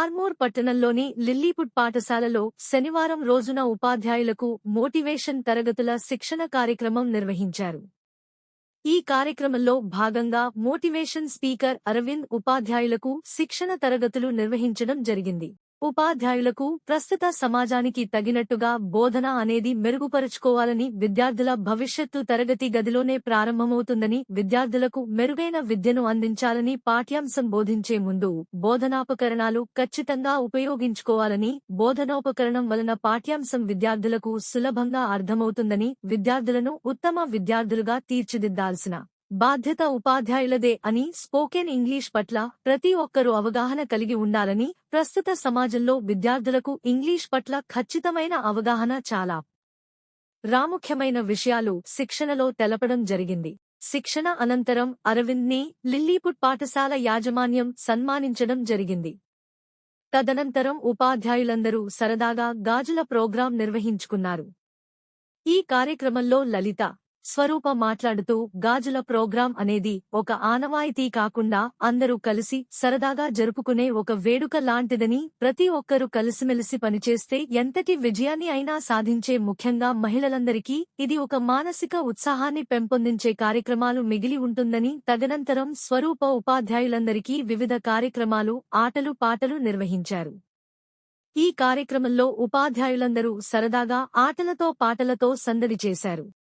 ఆర్మూర్ పట్టణంలోని లిల్లీపుట్ పాఠశాలలో శనివారం రోజున ఉపాధ్యాయులకు మోటివేషన్ తరగతుల శిక్షణ కార్యక్రమం నిర్వహించారు. ఈ కార్యక్రమంలో భాగంగా మోటివేషన్ స్పీకర్ అరవింద్ ఉపాధ్యాయులకు శిక్షణ తరగతులు నిర్వహించడం జరిగింది. ఉపాధ్యాయులకు ప్రస్తుత సమాజానికి తగినట్టుగా బోధన అనేది మెరుగుపరుచుకోవాలని విద్యార్థుల భవిష్యత్తు తరగతి గదిలోనే ప్రారంభమవుతుందని విద్యార్థులకు మెరుగైన విద్యను అందించాలని పాఠ్యాంశం బోధించే ముందు బోధనాపకరణాలు ఖచ్చితంగా ఉపయోగించుకోవాలని బోధనోపకరణం వలన పాఠ్యాంశం విద్యార్థులకు సులభంగా అర్థమవుతుందని విద్యార్థులను ఉత్తమ విద్యార్థులుగా తీర్చిదిద్దాల్సిన బాధ్యత ఉపాధ్యాయులదే అని స్పోకెన్ ఇంగ్లీష్ పట్ల ప్రతి ఒక్కరూ అవగాహన కలిగి ఉండాలని ప్రస్తుత సమాజంలో విద్యార్థులకు ఇంగ్లీష్ పట్ల ఖచ్చితమైన అవగాహన చాలా ప్రాముఖ్యమైన విషయాలు శిక్షణలో తెలపడం జరిగింది. శిక్షణ అనంతరం అరవింద్ని లిల్లీపుట్ పాఠశాల యాజమాన్యం సన్మానించడం జరిగింది. తదనంతరం ఉపాధ్యాయులందరూ సరదాగా గాజుల ప్రోగ్రాం నిర్వహించుకున్నారు. ఈ కార్యక్రమంలో లలిత స్వరూప మాట్లాడుతూ గాజుల ప్రోగ్రాం అనేది ఒక ఆనవాయితీ కాకుండా అందరూ కలిసి సరదాగా జరుపుకునే ఒక వేడుక లాంటిదని ప్రతి ఒక్కరూ కలిసిమెలిసి పనిచేస్తే ఎంతటి విజయాన్ని అయినా సాధించే ముఖ్యంగా మహిళలందరికీ ఇది ఒక మానసిక ఉత్సాహాన్ని పెంపొందించే కార్యక్రమాలు మిగిలి ఉంటుందని తదనంతరం స్వరూప ఉపాధ్యాయులందరికీ వివిధ కార్యక్రమాలు ఆటలు పాటలు నిర్వహించారు. ఈ కార్యక్రమంలో ఉపాధ్యాయులందరూ సరదాగా ఆటలతో పాటలతో సందడి చేశారు.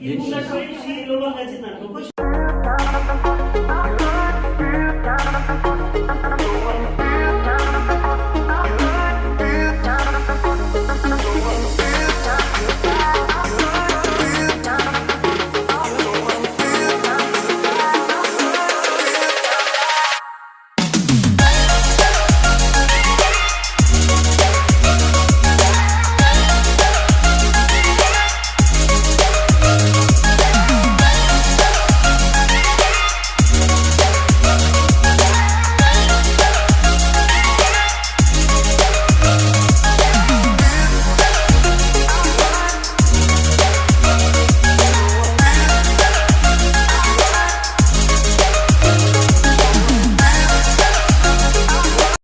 ఇది ముందు అటువంటి శైలిలో రచించారు